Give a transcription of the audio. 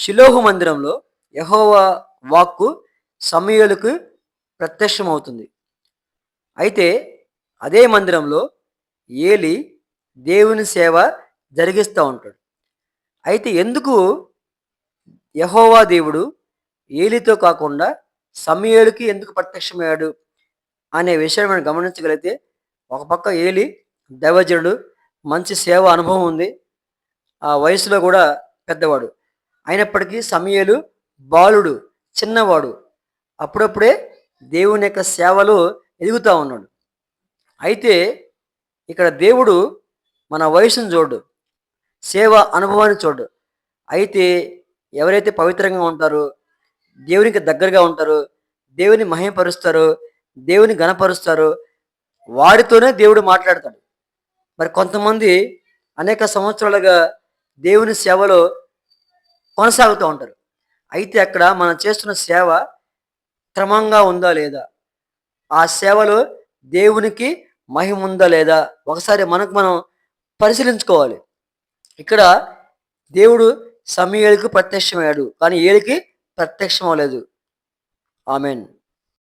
షిలోహు మందిరంలో యహోవా వాక్కు సమయలకు ప్రత్యక్షమవుతుంది. అయితే అదే మందిరంలో ఏలి దేవుని సేవ జరిగిస్తూ ఉంటాడు. అయితే ఎందుకు యహోవా దేవుడు ఏలితో కాకుండా సమయలకి ఎందుకు ప్రత్యక్షమయ్యాడు అనే విషయాన్ని మనం గమనించగలిగితే ఒక పక్క ఏలి దైవజనుడు మంచి సేవ అనుభవం ఉంది. ఆ వయసులో కూడా పెద్దవాడు. అయినప్పటికీ సమయలు బాలుడు చిన్నవాడు. అప్పుడప్పుడే దేవుని యొక్క సేవలో ఎదుగుతూ ఉన్నాడు. అయితే ఇక్కడ దేవుడు మన వయసును చూడు సేవ అనుభవాన్ని చూడు. అయితే ఎవరైతే పవిత్రంగా ఉంటారో దేవునికి దగ్గరగా ఉంటారో దేవుని మహిమపరుస్తారో దేవుని గణపరుస్తారో వాడితోనే దేవుడు మాట్లాడతాడు. మరి కొంతమంది అనేక సంవత్సరాలుగా దేవుని సేవలో కొనసాగుతూ ఉంటారు. అయితే అక్కడ మనం చేస్తున్న సేవ క్రమంగా ఉందా లేదా? ఆ సేవలో దేవునికి మహిమ ఉందా లేదా? ఒకసారి మనకు మనం పరిశీలించుకోవాలి. ఇక్కడ దేవుడు సమయలకు ప్రత్యక్షమయ్యాడు. కానీ ఏలికి ప్రత్యక్షం అవ్వలేదు ఆమెన్.